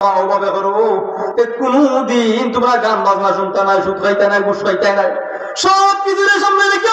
অভাবে করো এ কোনদিন তোমরা গান বাজনা শুনতে নাই, সুখ খাইতে নাই, ঘুষ নাই। সব কিছু সামনে রেখে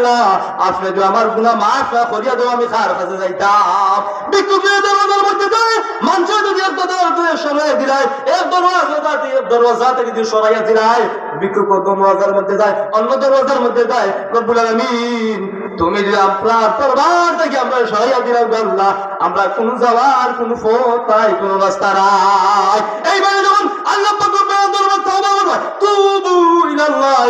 আল্লাহ, আপনি যদি আমার গুনাহ মাফ না করিয়া দাও, আমি খার কাছে যাইতাম? বিক্ষুব্ধের দরবারের মধ্যে যায় মানুষ যদি এক দরজা সরাইয়া দিলাই, এক দরওয়াজা দিয়ে এক থেকে যদি সরাইয়া দিলাই বিক্ষুব্ধ দরওয়াজার মধ্যে যায়? অন্য দরওয়াজার মধ্যে যায়? রব্বুল আলামিন, তুমি যদি আপনার দরবার থেকে আমরা সহায় দিলাম আল্লাহ, আমরা কোন যাওয়ার কোন নাই, কোন রাস্তা নাই। এইবারে যখন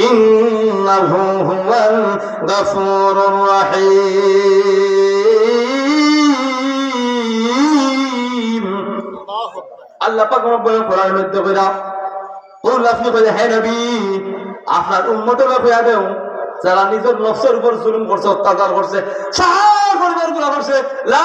انه هو الغفور الرحيم আল্লাহ পাক রব্বুল কোরআনের মধ্যে কইরা কুল আপনি কইরা হে নবী আপনার উম্মতের হইয়া দেও যারা নিজের নফসের উপর জুলুম করছে অত্যাচার করছে সাহার পরিবার গুলা করছে লা